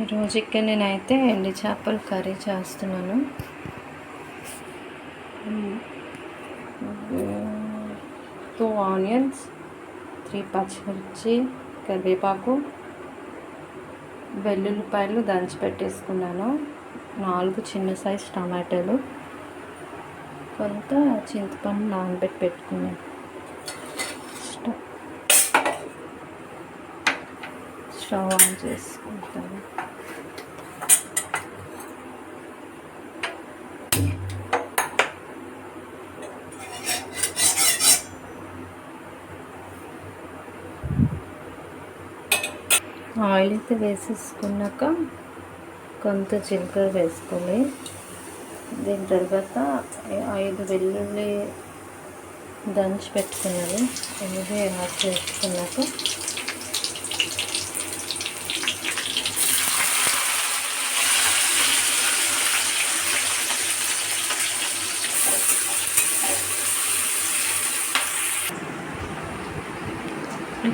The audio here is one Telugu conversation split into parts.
ఈరోజు ఇక్కడ నేనైతే ఎండి చేపల కర్రీ చేస్తున్నాను. టూ ఆనియన్స్ త్రీ పచ్చిమిర్చి కరివేపాకు వెల్లుల్లిపాయలు దంచి పెట్టేసుకున్నాను. నాలుగు చిన్న సైజ్ టమాటాలు. కొంత చింతపండు నానబెట్టి పెట్టుకున్నాను స్టవ్ స్టవ్ ఆన్ చేసుకుంటాను. ఆయిల్ అయితే వేసేసుకున్నాక కొంత జీలకర్ర వేసుకోవాలి. దీని తర్వాత ఐదు వెల్లుల్లి దంచి పెట్టుకున్నాను. ఎనిమిది యాడ్ చేసుకున్నాక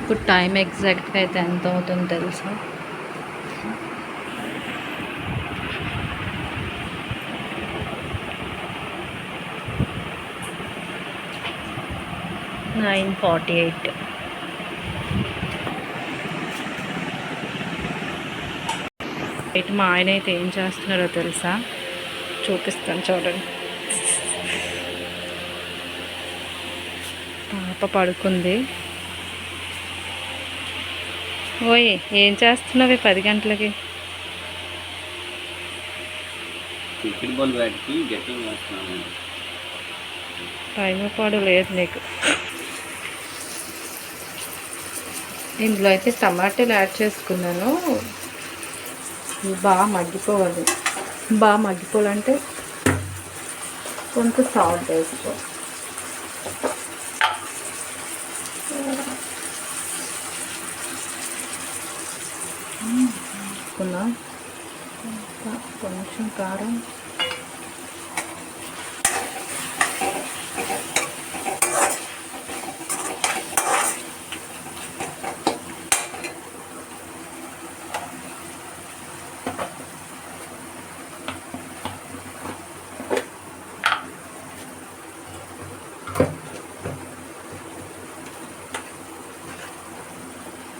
ఇప్పుడు టైం ఎగ్జాక్ట్గా అయితే ఎంత అవుతుందో తెలుసా? నైన్ ఫార్టీ ఎయిట్ ఎయిట్ మా ఆయన అయితే ఏం చేస్తున్నారో తెలుసా? చూపిస్తాను చూడండి. పాప పడుకుంది. ఓయ్ ఏం చేస్తున్నావు పది గంటలకి? క్రికెట్ బాల్ బ్యాట్కి గట్టిగా వేస్తున్నాను టైం పాడు లేదు నీకు. ఇందులో అయితే టమాటాలు యాడ్ చేసుకున్నాను. బాగా మగ్గిపోవాలి. బాగా మగ్గిపోవాలంటే కొంత సాల్ట్ వేసుకో. వేసుకున్నా ఇంకా కొంచెం కారం.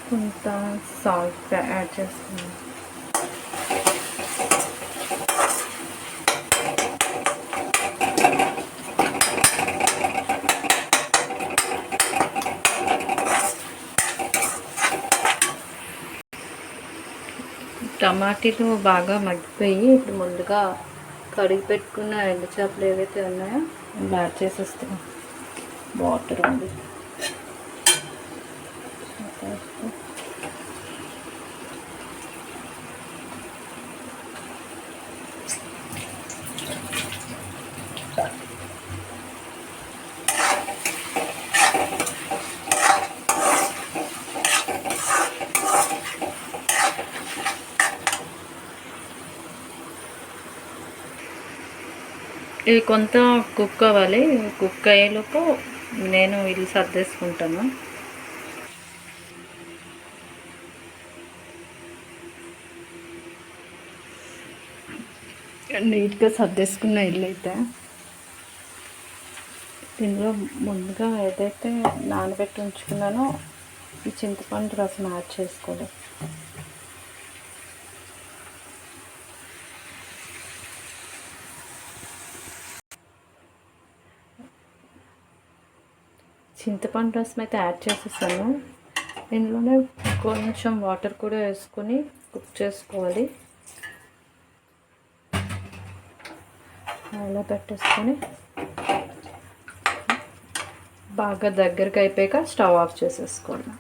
కొంత సాల్ట్ యాడ్ చేస్తున్నాను టమాటీలు బాగా మగ్గిపోయి ఇప్పుడు ముందుగా కడిగి పెట్టుకున్న ఎండు చేపలు ఏవైతే ఉన్నాయో యాడ్ చేసేస్తాం వాటర్ ఉంది. ఇది కొంత కుక్ అవ్వాలి కుక్ అయ్యేలోపు నేను ఇల్లు సర్దేసుకుంటాను. నీట్గా సర్దేసుకున్న ఇల్లు అయితే దీనిలో ముందుగా ఏదైతే నానబెట్టి ఉంచుకున్నానో ఈ చింతపండు రసం యాడ్ చేసుకోవాలి. చింతపండు రసం అయితే యాడ్ చేసేసాను. ఇందులోనే కొంచెం వాటర్ కూడా వేసుకొని కుక్ చేసుకోవాలి. అలా పెట్టేసుకొని బాగా దగ్గరికి అయిపోయాక స్టవ్ ఆఫ్ చేసేసుకోండి